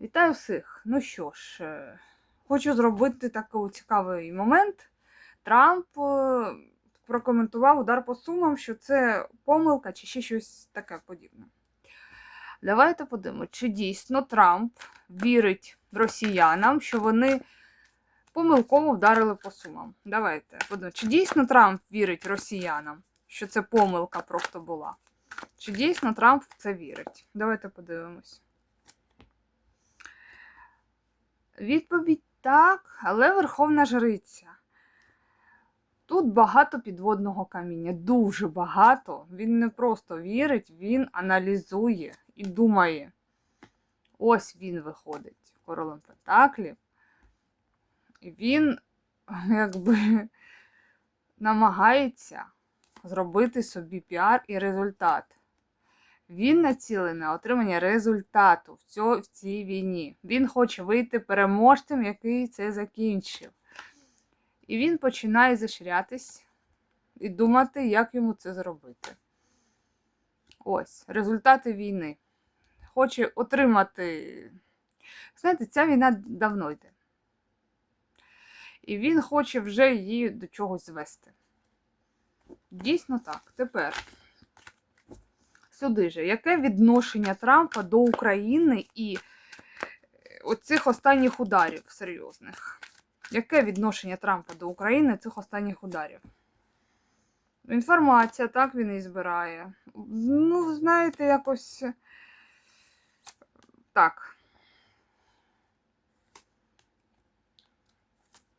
Вітаю всіх! Ну що ж, е, хочу зробити такий цікавий момент. Трамп е, прокоментував удар по сумам, що це помилка чи ще щось таке подібне. Давайте подивимося, чи дійсно Трамп вірить росіянам, що вони помилково вдарили по сумам. Давайте подивимося, чи дійсно Трамп вірить росіянам, що це помилка просто була. Чи дійсно Трамп в це вірить? Давайте подивимось. Відповідь так, але Верховна Жриця. Тут багато підводного каміння, дуже багато. Він не просто вірить, він аналізує і думає. Ось він виходить королем Пентаклів. І він, якби, намагається зробити собі піар і результат. Він націлений на отримання результату в, цьо, в цій війні. Він хоче вийти переможцем, який це закінчив. І він починає заширятись і думати, як йому це зробити. Ось, результати війни. Хоче отримати. Знаєте, ця війна давно йде. І він хоче вже її до чогось звести. Дійсно так. Тепер. Сюди же, яке відношення Трампа до України і оцих останніх ударів серйозних? Яке відношення Трампа до України цих останніх ударів? Інформація, так він і збирає. Ну, знаєте, якось так.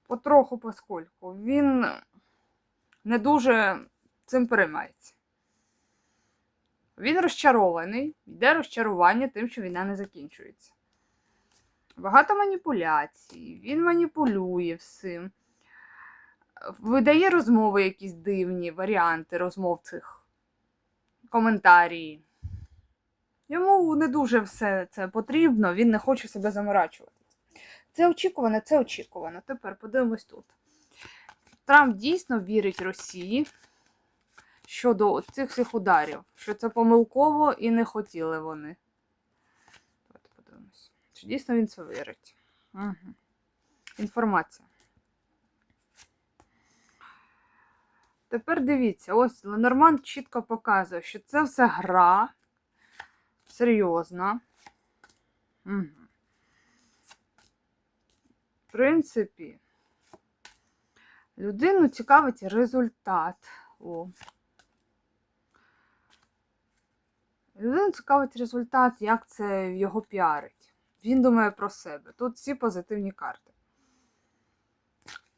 Потроху поскольку. Він не дуже цим переймається. Він розчарований, йде розчарування тим, що війна не закінчується. Багато маніпуляцій, він маніпулює всім, видає розмови якісь дивні, варіанти розмов цих, коментарі. Йому не дуже все це потрібно, він не хоче себе заморачувати. Це очікувано, це очікувано. Тепер подивимось тут. Трамп дійсно вірить Росії щодо цих всіх ударів, що це помилково і не хотіли вони. Давайте подивимось. Чи дійсно він це вірить? Угу. Інформація. Тепер дивіться, ось Ленорман чітко показує, що це все гра серйозна. Угу. В принципі, людину цікавить результат. О. Людину цікавить результат, як це його піарить. Він думає про себе. Тут всі позитивні карти.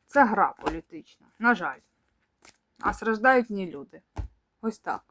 Це гра політична, на жаль. А страждають не люди. Ось так.